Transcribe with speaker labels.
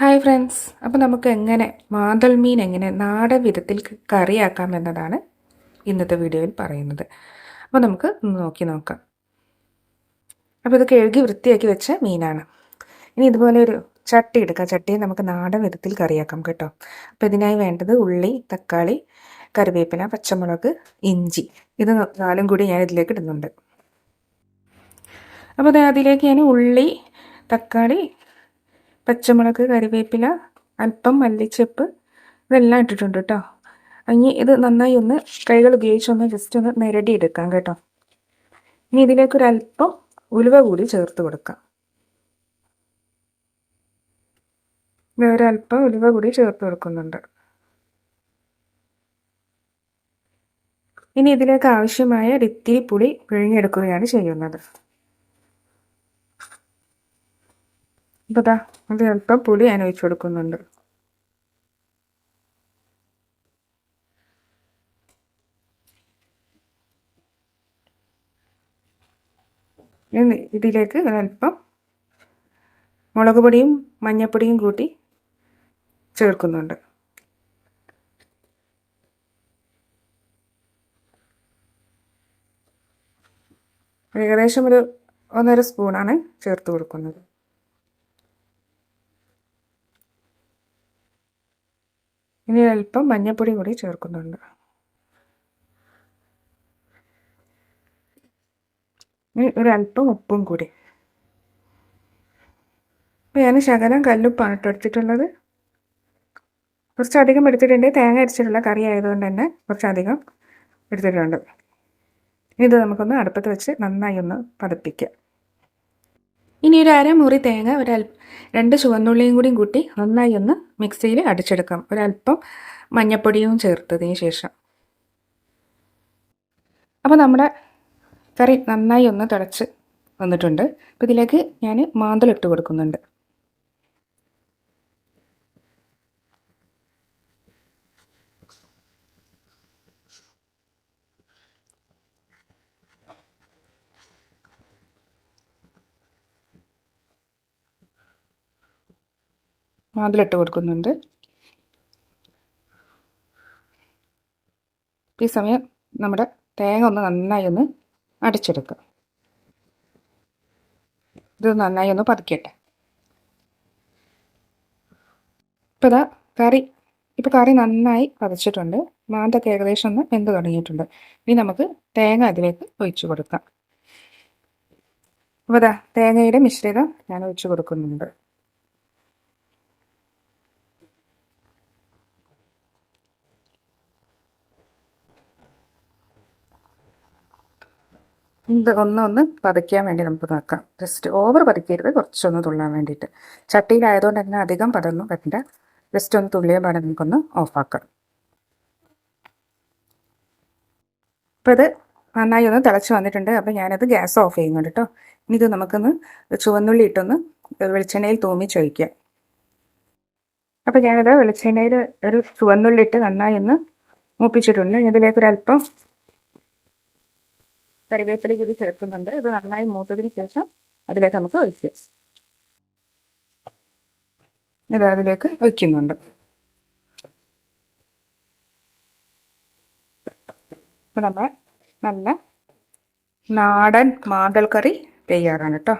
Speaker 1: Hi friends അപ്പോൾ നമുക്ക് എങ്ങനെ മാന്തൽ മീൻ എങ്ങനെ നാടൻ വിധത്തിൽ കറിയാക്കാം എന്നതാണ് ഇന്നത്തെ വീഡിയോയിൽ പറയുന്നത്. അപ്പോൾ നമുക്ക് നോക്കി നോക്കാം. അപ്പോൾ ഇത് കഴുകി വൃത്തിയാക്കി വെച്ച മീനാണ്. ഇനി ഇതുപോലെ ഒരു ചട്ടി എടുക്കാം. ചട്ടിയെ നമുക്ക് നാടൻ വിധത്തിൽ കറിയാക്കാം കേട്ടോ. അപ്പോൾ ഇതിനായി വേണ്ടത് ഉള്ളി തക്കാളി കറിവേപ്പില പച്ചമുളക് ഇഞ്ചി. ഇത് നാലും കൂടി ഞാൻ ഇതിലേക്ക് ഇടുന്നുണ്ട്. അപ്പോൾ അതിലേക്ക് ഞാൻ ഉള്ളി തക്കാളി പച്ചമുളക് കറിവേപ്പില അല്പം മല്ലിച്ചപ്പ് ഇതെല്ലാം ഇട്ടിട്ടുണ്ട് കേട്ടോ. ഇനി ഇത് നന്നായി ഒന്ന് കൈകൾ ഉപയോഗിച്ചൊന്ന് ജസ്റ്റ് ഒന്ന് നിരടി എടുക്കാം കേട്ടോ. ഇനി ഇതിലേക്കൊരല്പം ഉലുവ കൂടി ചേർത്ത് കൊടുക്കാം. ഒരല്പം ഉലുവ കൂടി ചേർത്ത് കൊടുക്കുന്നുണ്ട്. ഇനി ഇതിലേക്ക് ആവശ്യമായ ഇത്തിരി പുളി പിഴിഞ്ഞെടുക്കുകയാണ് ചെയ്യുന്നത്. അപ്പോൾ ദാ അത് അല്പം പുളി ഞാൻ ഒഴിച്ചു കൊടുക്കുന്നുണ്ട്. ഇതിലേക്ക് ഒരല്പം മുളക് പൊടിയും മഞ്ഞപ്പൊടിയും കൂട്ടി ചേർക്കുന്നുണ്ട്. ഏകദേശം ഒരു ഒന്നര സ്പൂണാണ് ചേർത്ത് കൊടുക്കുന്നത്. ഇനി അല്പം മഞ്ഞൾപ്പൊടിയും കൂടി ചേർക്കുന്നുണ്ട്. ഒരല്പം ഉപ്പും കൂടി. അപ്പോൾ ഞാൻ ശകലം കല്ലുപ്പാണ് കേട്ടോ എടുത്തിട്ടുള്ളത്. കുറച്ചധികം എടുത്തിട്ടുണ്ട്. തേങ്ങ അരിച്ചിട്ടുള്ള കറി ആയതുകൊണ്ട് തന്നെ കുറച്ചധികം എടുത്തിട്ടുണ്ട്. ഇത് നമുക്കൊന്ന് അടുപ്പത്ത് വെച്ച് നന്നായി ഒന്ന് പതപ്പിക്കാം. ഇനി ഒരു അരമുറി തേങ്ങ ഒരൽ രണ്ട് ചുവന്നുള്ളിയും കൂടിയും കൂട്ടി നന്നായി ഒന്ന് മിക്സിയിൽ അടിച്ചെടുക്കാം. ഒരല്പം മഞ്ഞപ്പൊടിയും ചേർത്തതിന് ശേഷം. അപ്പോൾ നമ്മുടെ കറി നന്നായി ഒന്ന് തിളച്ച് വന്നിട്ടുണ്ട്. അപ്പോൾ ഇതിലേക്ക് ഞാൻ മാന്തളിട്ട് കൊടുക്കുന്നുണ്ട്. മാതിലിട്ട് കൊടുക്കുന്നുണ്ട്. ഈ സമയം നമ്മുടെ തേങ്ങ ഒന്ന് നന്നായി ഒന്ന് അടിച്ചെടുക്കുക. ഇത് നന്നായി ഒന്ന് പതുക്കട്ടെ ഇപ്പോൾ ഇതാ കറി. ഇപ്പോൾ കറി നന്നായി പതച്ചിട്ടുണ്ട്. മാന്തൊക്കെ ഏകദേശം ഒന്ന് വെന്ത് തുടങ്ങിയിട്ടുണ്ട്. ഇനി നമുക്ക് തേങ്ങ അതിലേക്ക് ഒഴിച്ചു കൊടുക്കാം. അപ്പോൾ ഇതാ തേങ്ങയുടെ മിശ്രിതം ഞാൻ ഒഴിച്ചു കൊടുക്കുന്നുണ്ട്. ഇത് ഒന്ന് ഒന്ന് പതയ്ക്കാൻ വേണ്ടി നമുക്ക് നോക്കാം. ജസ്റ്റ് ഓവർ പതയ്ക്കരുത് കുറച്ചൊന്ന് തുള്ളാൻ വേണ്ടിയിട്ട്. ചട്ടിയിലായതുകൊണ്ട് തന്നെ അധികം പതൊന്നും പറ്റില്ല. ജസ്റ്റ് ഒന്ന് തുള്ളിയ പാടെ നമുക്കൊന്ന് ഓഫാക്കാം അപ്പോൾ ഇത് നന്നായി ഒന്ന് തിളച്ച് വന്നിട്ടുണ്ട്. അപ്പോൾ ഞാനത് ഗ്യാസ് ഓഫ് ചെയ്യുന്നുണ്ട് കേട്ടോ. ഇനി ഇത് നമുക്കൊന്ന് ചുവന്നുള്ളി ഇട്ടൊന്ന് വെളിച്ചെണ്ണയിൽ തൂമി ചോദിക്കാം അപ്പോൾ ഞാനത് വെളിച്ചെണ്ണയിൽ ഒരു ചുവന്നുള്ളി ഇട്ട് നന്നായി ഒന്ന് മൂപ്പിച്ചിട്ടുണ്ട്. ഇതിലേക്ക് ഒരു അല്പം കറിവേപ്പില കൂടി ചേർക്കുന്നുണ്ട്. ഇത് നന്നായി മൂത്തതിന് ശേഷം അതിലേക്ക് നമുക്ക് ഒഴിക്കാം. ഇത് അതിലേക്ക് വയ്ക്കുന്നുണ്ട് നമ്മൾ നല്ല നാടൻ മാതൽ കറി തയ്യാറാണ് കേട്ടോ.